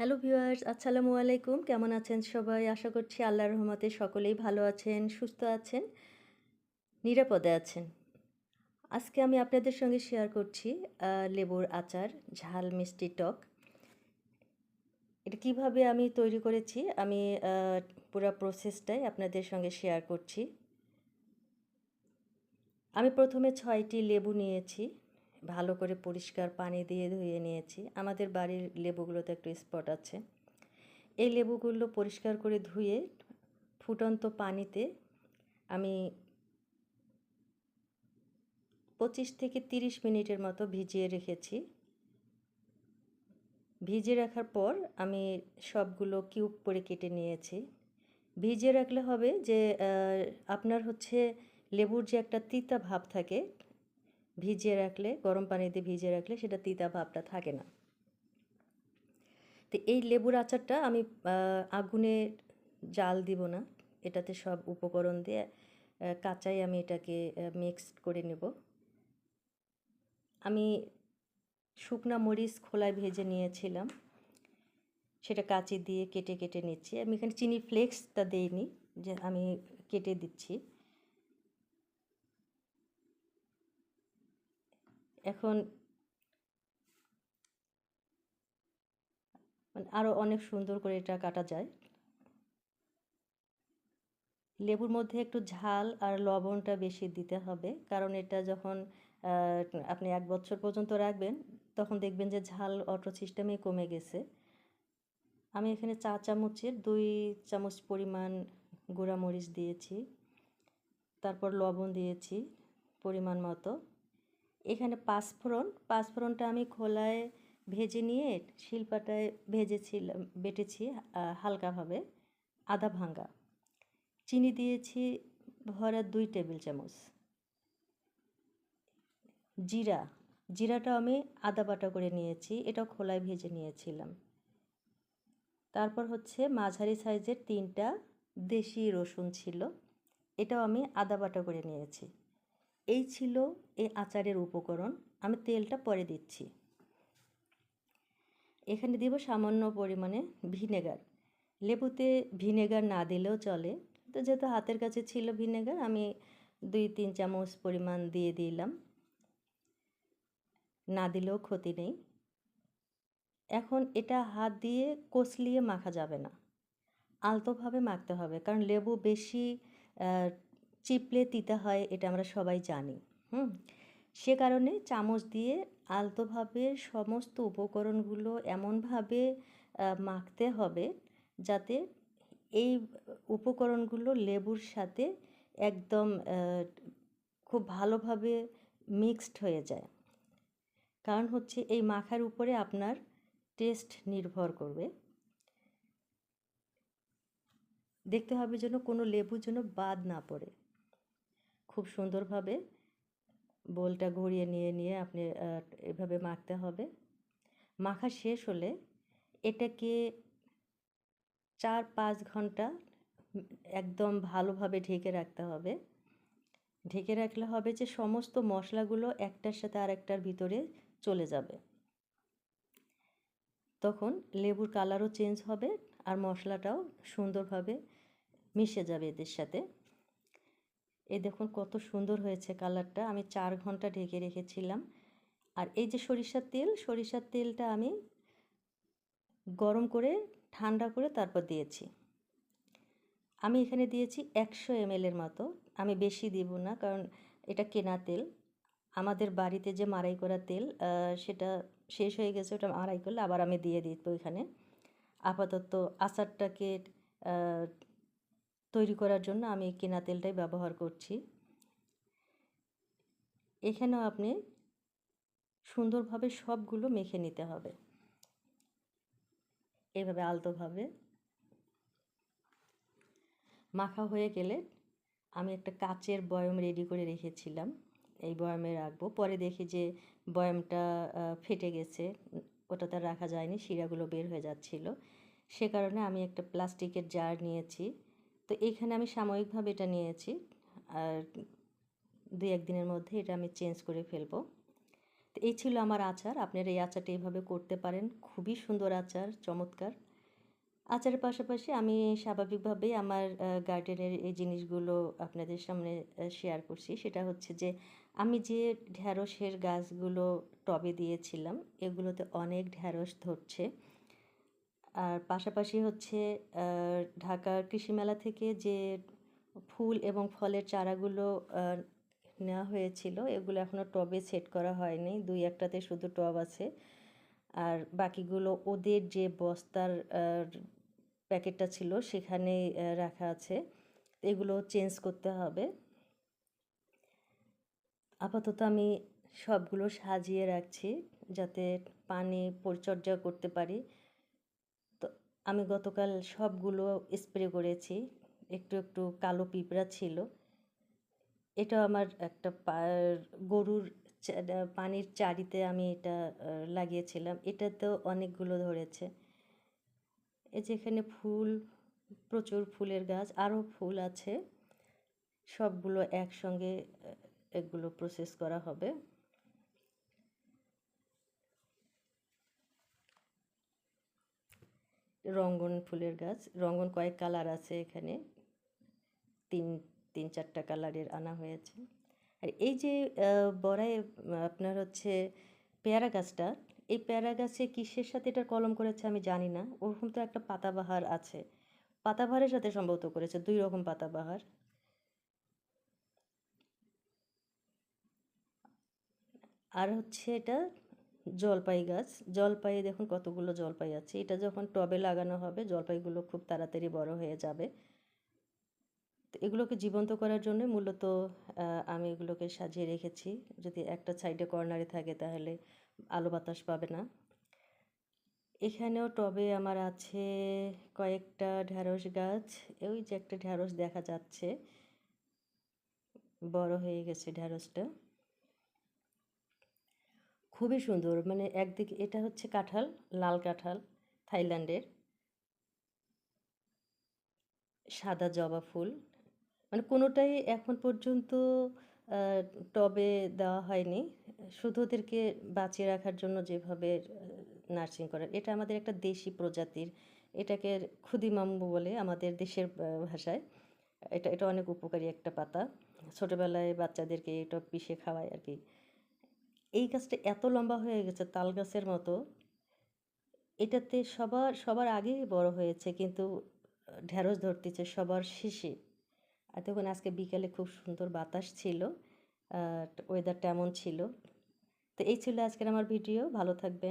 Hello viewers, আসসালামু আলাইকুম। কেমন আছেন সবাই? আশা করছি আল্লাহর রহমতে সকলেই ভালো আছেন, সুস্থ আছেন, নিরাপদে আছেন। আজকে আমি আপনাদের সঙ্গে শেয়ার করছি লেবুর আচার, ঝাল মিষ্টি টক। এটা কীভাবে আমি তৈরি করেছি, আমি পুরো প্রসেসটাই আপনাদের সঙ্গে শেয়ার করছি। আমি প্রথমে ছয়টি লেবু নিয়েছি। ভালো করে পরিষ্কার পানি দিয়ে ধুয়ে নিয়েছি। আমাদের বাড়ির লেবুগুলোতে একটু স্পট আছে। এই লেবুগুলো পরিষ্কার করে ধুয়ে ফুটন্ত পানিতে আমি পঁচিশ থেকে তিরিশ মিনিটের মতো ভিজিয়ে রেখেছি। ভিজিয়ে রাখার পর আমি সবগুলো কিউব করে কেটে নিয়েছি। ভিজিয়ে রাখলে হবে যে আপনার হচ্ছে লেবুর যে একটা তিতা ভাব থাকে ভিজিয়ে রাখলে, গরম পানিতে ভিজিয়ে রাখলে সেটা তিতা ভাবটা থাকে না। তো এই লেবুর আচারটা আমি আগুনে জাল দিব না। এটাতে সব উপকরণ দিয়ে কাঁচাই আমি এটাকে মিক্সড করে নেব। আমি শুকনা মরিচ খোলায় ভেজে নিয়েছিলাম। সেটা কাঁচি দিয়ে কেটে কেটে নিচ্ছি। আমি এখানে চিনি ফ্লেক্সটা দেইনি, যে আমি কেটে দিচ্ছি। এখন মানে আরও অনেক সুন্দর করে এটা কাটা যায়। লেবুর মধ্যে একটু ঝাল আর লবণটা বেশি দিতে হবে, কারণ এটা যখন আপনি এক বছর পর্যন্ত রাখবেন, তখন দেখবেন যে ঝাল অটো সিস্টেমে কমে গেছে। আমি এখানে চা চামচের দুই চামচ পরিমাণ গুঁড়া মরিচ দিয়েছি, তারপর লবণ দিয়েছি পরিমাণ মতো। এখানে পাঁচফোড়ন, পাঁচফোড়নটা আমি খোলায় ভেজে নিয়ে শিলপাটায় ভেজেছিলাম, বেটেছি হালকাভাবে আদা ভাঙ্গা। চিনি দিয়েছি ভরা দুই টেবিল চামচ। জিরা জিরাটা আমি আদা বাটা করে নিয়েছি এটা খোলায় ভেজে নিয়েছিলাম। তারপর হচ্ছে মাঝারি সাইজের তিনটা দেশি রসুন ছিল, এটাও আমি আদা বাটা করে নিয়েছি। এই ছিল এই আচারের উপকরণ। আমি তেলটা পরে দিচ্ছি। এখানে দিব সামান্য পরিমাণে ভিনেগার। লেবুতে ভিনেগার না দিলেও চলে। তো যেহেতু হাতের কাছে ছিল ভিনেগার, আমি দুই, তিন চামচ পরিমাণ দিয়ে দিলাম। না দিলেও ক্ষতি নেই। এখন এটা হাত দিয়ে কষলিয়ে মাখা যাবে না। আলতোভাবে মাখতে হবে। কারণ লেবু বেশি চিপলে তিতা হয়, এটা আমরা সবাই জানি। হুম? সে কারণে চামচ দিয়ে আলতোভাবে সমস্ত উপকরণগুলো এমনভাবে মাখতে হবে যাতে এই উপকরণগুলো লেবুর সাথে একদম খুব ভালোভাবে মিক্সড হয়ে যায়। কারণ হচ্ছে এই মাখার উপরে আপনার টেস্ট নির্ভর করবে। দেখতে হবে যেন কোনো লেবু যেন বাদ না পড়ে। খুব সুন্দরভাবে বোলটা ঘুরিয়ে নিয়ে নিয়ে আপনি এভাবে মাখতে হবে। মাখা শেষ হলে এটাকে চার পাঁচ ঘণ্টা একদম ভালোভাবে ঢেকে রাখতে হবে। ঢেকে রাখলে হবে যে সমস্ত মশলাগুলো একটার সাথে আরেকটার ভিতরে চলে যাবে। তখন লেবুর কালারও চেঞ্জ হবে আর মশলাটাও সুন্দরভাবে মিশে যাবে এদের সাথে। এই দেখুন কত সুন্দর হয়েছে কালারটা। আমি চার ঘণ্টা ঢেকে রেখেছিলাম। আর এই যে সরিষার তেল, সরিষার তেলটা আমি গরম করে, ঠান্ডা করে তারপর দিয়েছি। আমি এখানে দিয়েছি একশো এর মতো। আমি বেশি দিব না, কারণ এটা কেনা তেল। আমাদের বাড়িতে যে মাড়াই করা তেল সেটা শেষ হয়ে গেছে, ওটা মাড়াই করলে আবার আমি দিয়ে দিই এখানে। আপাতত আচারটাকে তৈরি করার জন্য আমি কেনা তেলটাই ব্যবহার করছি। এখানেও আপনি সুন্দরভাবে সবগুলো মেখে নিতে হবে। এভাবে আলতোভাবে। মাখা হয়ে গেলে আমি একটা কাচের বয়ম রেডি করে রেখেছিলাম। এই বয়মে রাখব। পরে দেখি যে বয়মটা ফেটে গেছে। উম, ওটাতে আর রাখা যায়নি শিরাগুলো বের হয়ে যাচ্ছিল। সে কারণে আমি একটা প্লাস্টিকের জার নিয়েছি। তো এখানে আমি সাময়িকভাবে এটা নিয়েছি। আর দুই একদিনের মধ্যে এটা আমি চেঞ্জ করে ফেলব। তো এই ছিল আমার আচার। আপনারা এই আচারটা এইভাবে করতে পারেন। খুবই সুন্দর আচার, চমৎকার। আচারের পাশাপাশি আমি স্বাভাবিকভাবেই আমার গার্ডেনের এই জিনিসগুলো আপনাদের সামনে শেয়ার করছি। সেটা হচ্ছে যে, আমি যে ঢ্যাঁড়সের গাছগুলো টবে দিয়েছিলাম, এগুলোতে অনেক ঢ্যাঁড়স ধরছে। আর পাশাপাশি হচ্ছে ঢাকার কৃষি মেলা থেকে যে ফুল এবং ফলের চারাগুলো নেওয়া হয়েছিল, এগুলো এখনও টবে সেট করা হয়নি। দুই একটাতে শুধু টব আছে। আর বাকিগুলো ওদের যে বস্তার প্যাকেটটা ছিল সেখানে রাখা আছে। এগুলো চেঞ্জ করতে হবে। আপাতত আমি সবগুলো সাজিয়ে রাখছি যাতে পানি পরিচর্যা করতে পারি। আমি গতকাল সবগুলো স্প্রে করেছি, একটু একটু কালো পিঁপড়া ছিল। এটা আমার একটা গরুর পানির চারিতে আমি এটা লাগিয়েছিলাম। এটাতেও অনেকগুলো ধরেছে। এই যে এখানে ফুল, প্রচুর ফুলের গাছ, আরও ফুল আছে। সবগুলো একসঙ্গে এগুলো প্রসেস করা হবে। রঙ্গন ফুলের গাছ। রঙ্গন কয়েক কালার আছে এখানে। তিন তিন চারটা কালারের আনা হয়েছে। আর এই যে বড়াই আপনার হচ্ছে পেয়ারা গাছটা, এই পেয়ারা গাছে কিসের সাথে এটা কলম করেছে আমি জানি না। ওরকম তো একটা পাতাবাহার আছে। পাতাবাহারের সাথে সম্ভবত করেছে, দুই রকম পাতাবাহার। আর হচ্ছে এটা জলপাই গাছ। জলপাই দেখুন কতগুলো জলপাই আছে। এটা যখন টবে লাগানো হবে, জলপাইগুলো খুব তাড়াতাড়ি বড় হয়ে যাবে। তো এগুলোকে জীবন্ত করার জন্য মূলত আমি এগুলোকে সাজিয়ে রেখেছি। যদি একটা সাইডে কর্নারে থাকে তাহলে আলো বাতাস পাবে না। এখানেও টবে আমার আছে কয়েকটা ঢ্যাঁড়স গাছ। ওই যে একটা ঢ্যাঁড়স দেখা যাচ্ছে। বড় হয়ে গেছে ঢ্যাঁড়সটা। খুবই সুন্দর। মানে একদিকে এটা হচ্ছে কাঁঠাল, লাল কাঁঠাল, থাইল্যান্ডের। সাদা জবা ফুল। মানে কোনোটাই এখন পর্যন্ত টবে দেওয়া হয়নি। শুধু ওদেরকে বাঁচিয়ে রাখার জন্য যেভাবে নার্সিং করার। এটা আমাদের একটা দেশি প্রজাতির। এটাকে ক্ষুদিমাম্বু বলে আমাদের দেশের ভাষায়। এটা এটা অনেক উপকারী একটা পাতা। ছোটোবেলায় বাচ্চাদেরকে এটা পিষে খাওয়ায় আর কি। এই গাছটা এত লম্বা হয়ে গেছে তাল গাছের মতো, এটাতে সবার সবার আগেই বড় হয়েছে কিন্তু ঢ্যাঁড়স ধরতেছে সবার শেষে। আর তখন আজকে বিকালে খুব সুন্দর বাতাস ছিল ওয়েদারটা এমন ছিল। তো এই ছিল আজকের আমার ভিডিও ভালো থাকবেন।